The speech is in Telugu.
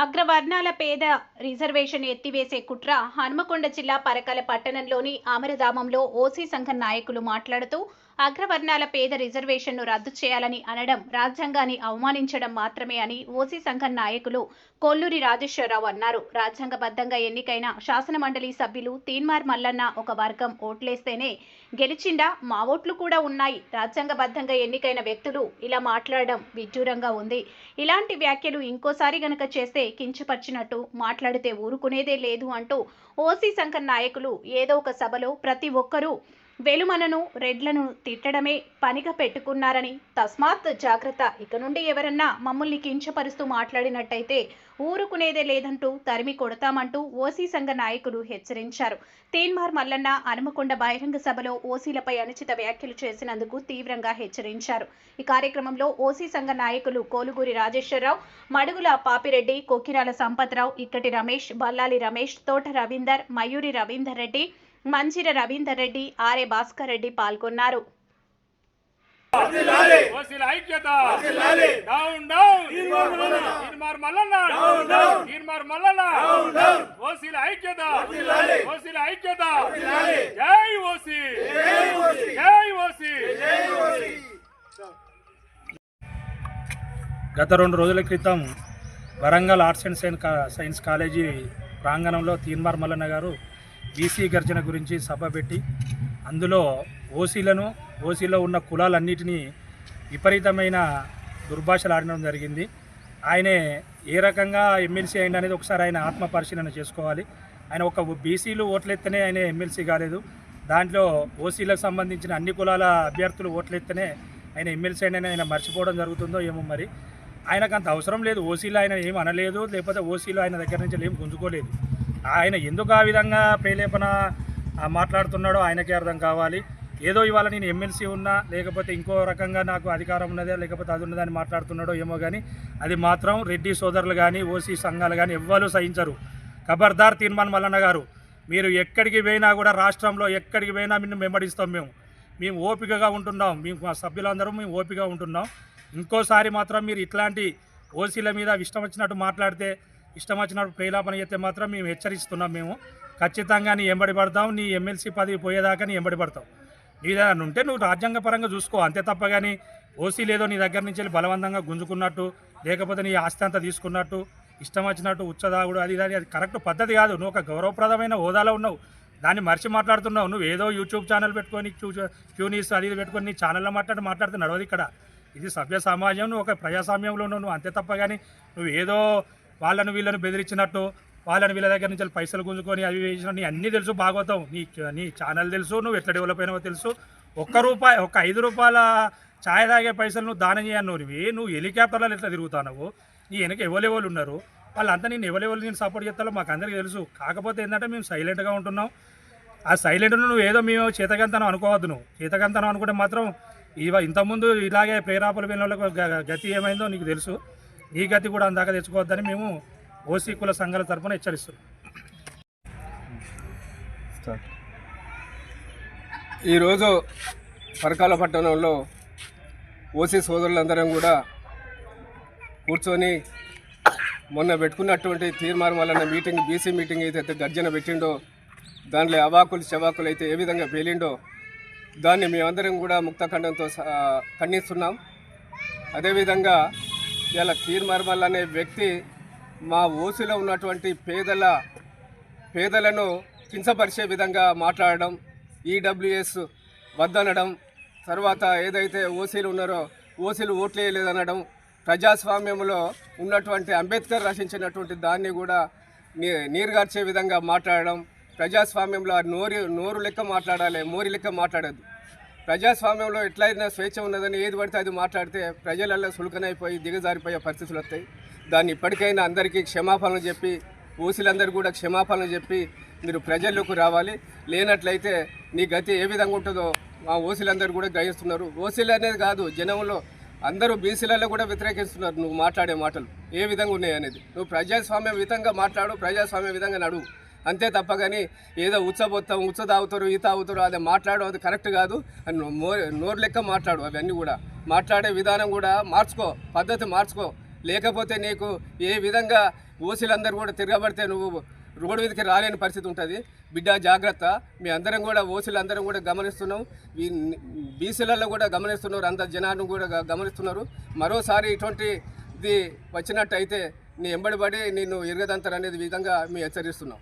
అగ్రవర్ణాల పేద రిజర్వేషన్ ఎత్తివేసే కుట్ర హనుమకొండ జిల్లా పరకాల పట్టణంలోని అమరధామంలో ఓసీ సంఘం నాయకులు మాట్లాడుతూ అగ్రవర్ణాల పేద రిజర్వేషన్ను రద్దు చేయాలని అనడం రాజ్యాంగాన్ని అవమానించడం మాత్రమే అని ఓసీ సంఘం నాయకులు కొల్లూరి రాజేశ్వరరావు అన్నారు. రాజ్యాంగబద్ధంగా ఎన్నికైన శాసనమండలి సభ్యులు తీన్మార్ మల్లన్న ఒక వర్గం ఓట్లేస్తేనే గెలిచిండా? మా ఓట్లు కూడా ఉన్నాయి. రాజ్యాంగబద్ధంగా ఎన్నికైన వ్యక్తులు ఇలా మాట్లాడడం విడ్డూరంగా ఉంది. ఇలాంటి వ్యాఖ్యలు ఇంకోసారి గనక చేస్తే కించపరిచినట్టు మాట్లాడితే ఊరుకునేదే లేదు అంటూ ఓసీ సంఘం నాయకులు ఏదో ఒక సభలో ప్రతి ఒక్కరూ వెలుమనను రెడ్లను తిట్టడమే పనిగా పెట్టుకున్నారని తస్మాత్ జాగ్రత్త ఇక నుండి ఎవరన్నా మమ్మల్ని కించపరుస్తూ మాట్లాడినట్టయితే ఊరుకునేదే లేదంటూ తరిమి కొడతామంటూ ఓసీ సంఘ నాయకులు హెచ్చరించారు. తీన్మార్ మల్లన్న హనుమకొండ బహిరంగ సభలో ఓసీలపై అనుచిత వ్యాఖ్యలు చేసినందుకు తీవ్రంగా హెచ్చరించారు. ఈ కార్యక్రమంలో ఓసీ సంఘ నాయకులు కోలుగూరి రాజేశ్వరరావు మడుగుల పాపిరెడ్డి కొకిరాల సంపత్రావు ఇక్కటి రమేష్ బల్లాలి రమేష్ తోట రవీందర్ మయూరి రవీందర్ రెడ్డి మంచిర రవీందర్ రెడ్డి ఆర్ఏ భాస్కర్ రెడ్డి పాల్గొన్నారు. ఓసీల ఐక్యత. Down down Teenmar Mallanna. Teenmar Mallanna. ఓసీల ఐక్యత. ఓసీల ఐక్యత. జై ఓసీ. జై ఓసీ. గత రెండు రోజుల క్రితం Warangal arts and science college ప్రాంగణంలో తీన్మార్ మల్లన్న గారు బీసీ గర్జన గురించి సభ పెట్టి అందులో ఓసీలను ఓసీలో ఉన్న కులాలన్నిటినీ విపరీతమైన దుర్భాషలు ఆడడం జరిగింది. ఆయనే ఏ రకంగా ఎమ్మెల్సీ అయింది అనేది ఒకసారి ఆయన ఆత్మ పరిశీలన చేసుకోవాలి. ఆయన ఒక బీసీలు ఓట్లెత్తనే ఆయన ఎమ్మెల్సీ కాలేదు. దాంట్లో ఓసీలకు సంబంధించిన అన్ని కులాల అభ్యర్థులు ఓట్లెత్తనే ఆయన ఎమ్మెల్సీ అయిన ఆయన మర్చిపోవడం జరుగుతుందో ఏమో మరి. ఆయనకు అంత అవసరం లేదు. ఓసీలో ఆయన ఏం అనలేదు. లేకపోతే ఓసీలో ఆయన దగ్గర నుంచి ఏం గుంజుకోలేదు. ఆయన ఎందుకు ఆ విధంగా ప్రేలేపన మాట్లాడుతున్నాడో ఆయనకే అర్థం కావాలి. ఏదో ఇవాళ నేను ఎమ్మెల్సీ ఉన్నా లేకపోతే ఇంకో రకంగా నాకు అధికారం ఉన్నదే లేకపోతే అది ఉన్నదని మాట్లాడుతున్నాడో ఏమో కానీ అది మాత్రం రెడ్డి సోదరులు కానీ ఓసీ సంఘాలు కానీ ఎవ్వరూ సహించరు. ఖబర్దార్ తీర్మాన్ మల్లన్న గారు మీరు ఎక్కడికి పోయినా కూడా రాష్ట్రంలో ఎక్కడికి పోయినా నిన్ను వెంబడిస్తాం మేము. మేము ఓపికగా ఉంటున్నాం. మేము మా సభ్యులందరూ మేము ఓపికగా ఉంటున్నాం. ఇంకోసారి మాత్రం మీరు ఇట్లాంటి ఓసీల మీద ఇష్టం వచ్చినట్టు మాట్లాడితే ఇష్టం వచ్చినప్పుడు ప్రేలాపన చేస్తే మాత్రం మేము హెచ్చరిస్తున్నాం మేము. ఖచ్చితంగా నీ ఎంబడి పడతాం నీ ఎమ్మెల్సీ పదవి పోయేదాకా నీ ఎంబడి పడతాం నీ దగ్గర ఉంటే నువ్వు రాజ్యాంగపరంగా చూసుకో అంతే తప్ప కానీ ఓసీ లేదో నీ దగ్గర నుంచి వెళ్ళి బలవంతంగా గుంజుకున్నట్టు లేకపోతే నీ ఆస్తి అంతా తీసుకున్నట్టు ఇష్టం వచ్చినట్టు ఉచ్చదాగుడు అది అది కరెక్ట్ పద్ధతి కాదు. నువ్వు ఒక గౌరవప్రదమైన హోదాలో ఉన్నావు. దాన్ని మర్చి మాట్లాడుతున్నావు. నువ్వు ఏదో యూట్యూబ్ ఛానల్ పెట్టుకొని క్యూ క్యూ న్యూస్ అది ఇది పెట్టుకొని నీ ఛానల్లో మాట్లాడి మాట్లాడుతూ నడవదు ఇక్కడ. ఇది సభ్య సమాజం నువ్వు ఒక ప్రజాస్వామ్యంలో ఉన్నావు. నువ్వు అంతే తప్ప కానీ నువ్వు ఏదో వాళ్ళను వీళ్ళను బెదిరించినట్టు వాళ్ళని వీళ్ళ దగ్గర నుంచి పైసలు గుంజుకొని అవి వేసిన నీ అన్నీ తెలుసు భాగవతం. నీ నీ ఛానల్ తెలుసు నువ్వు ఎట్లా డెవలప్ అయినావో తెలుసు. ఒక్క రూపాయి ఒక్క ఐదు రూపాయల ఛాయ్ తాగే పైసలు నువ్వు దానం చేయను నువ్వు నువ్వు హెలికాప్టర్లలో ఎట్లా తిరుగుతున్నావు? నీ వెనక ఎవరెవరు ఉన్నారు? వాళ్ళంతా నేను ఎవరెవరు నేను సపోర్ట్ చేస్తారో మాకు అందరికీ తెలుసు. కాకపోతే ఏంటంటే మేము సైలెంట్గా ఉంటున్నాం. ఆ సైలెంట్ నువ్వు ఏదో మేము చేతకంతనం అనుకోవద్దు నువ్వు. చేతకంతనం అనుకుంటే మాత్రం ఇవ ఇంతకుముందు ఇలాగే ప్రేరాపలు వెళ్ళిన వాళ్ళకు గ- గతి ఏమైందో నీకు తెలుసు. ఈ గతి కూడా అందాక తెచ్చుకోవద్దని మేము ఓసీ కుల సంఘాల తరఫున హెచ్చరిస్తున్నాం. ఈరోజు పరకాల పట్టణంలో ఓసీ సోదరులందరం కూడా కూర్చొని మొన్న పెట్టుకున్నటువంటి తీర్మానం వలన మీటింగ్ బీసీ మీటింగ్ అయితే గర్జన పెట్టిండో దాంట్లో అవాకులు చవాకులు అయితే ఏ విధంగా పేలిండో దాన్ని మేమందరం కూడా ముక్తఖండంతో ఖండిస్తున్నాం. అదేవిధంగా ఇలా తీర్మర్మల్ అనే వ్యక్తి మా ఓసీలో ఉన్నటువంటి పేదల పేదలను కించపరిచే విధంగా మాట్లాడడం ఈడబ్ల్యూఎస్ వద్దనడం తర్వాత ఏదైతే ఓసీలు ఉన్నారో ఓసీలు ఓట్లేయలేదనడం ప్రజాస్వామ్యంలో ఉన్నటువంటి అంబేద్కర్ రచించినటువంటి దాన్ని కూడా నీ నీరుగార్చే విధంగా మాట్లాడడం ప్రజాస్వామ్యంలో నోరు నోరు లెక్క మాట్లాడాలి మోరి లెక్క మాట్లాడద్దు. ప్రజాస్వామ్యంలో ఎట్లయినా స్వేచ్ఛ ఉన్నదని ఏది పడితే అది మాట్లాడితే ప్రజలలో సులుకనైపోయి దిగజారిపోయే పరిస్థితులు వస్తాయి. దాన్ని ఇప్పటికైనా అందరికీ క్షమాపణలు చెప్పి ఓసీలందరూ కూడా క్షమాపణలు చెప్పి మీరు ప్రజల్లోకి రావాలి. లేనట్లయితే నీ గతి ఏ విధంగా ఉంటుందో మా ఓసీలందరూ కూడా గ్రహిస్తున్నారు. ఓసీలు అనేది కాదు జనంలో అందరూ బీసీలలో కూడా వ్యతిరేకిస్తున్నారు. నువ్వు మాట్లాడే మాటలు ఏ విధంగా ఉన్నాయి అనేది నువ్వు ప్రజాస్వామ్య విధంగా మాట్లాడు ప్రజాస్వామ్య విధంగా నడువు. అంతే తప్ప కానీ ఏదో ఉచ్చబొత్తం ఉచ్చ తాగుతారు ఈ తాగుతారు అది మాట్లాడు అది కరెక్ట్ కాదు. అని నోరు లెక్క మాట్లాడు అవన్నీ కూడా. మాట్లాడే విధానం కూడా మార్చుకో పద్ధతి మార్చుకో. లేకపోతే నీకు ఏ విధంగా ఓసీలందరూ కూడా తిరగబడితే నువ్వు రోడ్డు మీదకి రాలేని పరిస్థితి ఉంటుంది. బిడ్డ జాగ్రత్త. మీ అందరం కూడా ఓసీలు అందరం కూడా గమనిస్తున్నాం. బీసీలలో కూడా గమనిస్తున్నారు. అంత జనాన్ని కూడా గమనిస్తున్నారు. మరోసారి ఇటువంటిది వచ్చినట్టయితే నీ ఎంబడిబడి నిన్ను ఎరగదంతరనేది అనేది విధంగా మేము హెచ్చరిస్తున్నాం.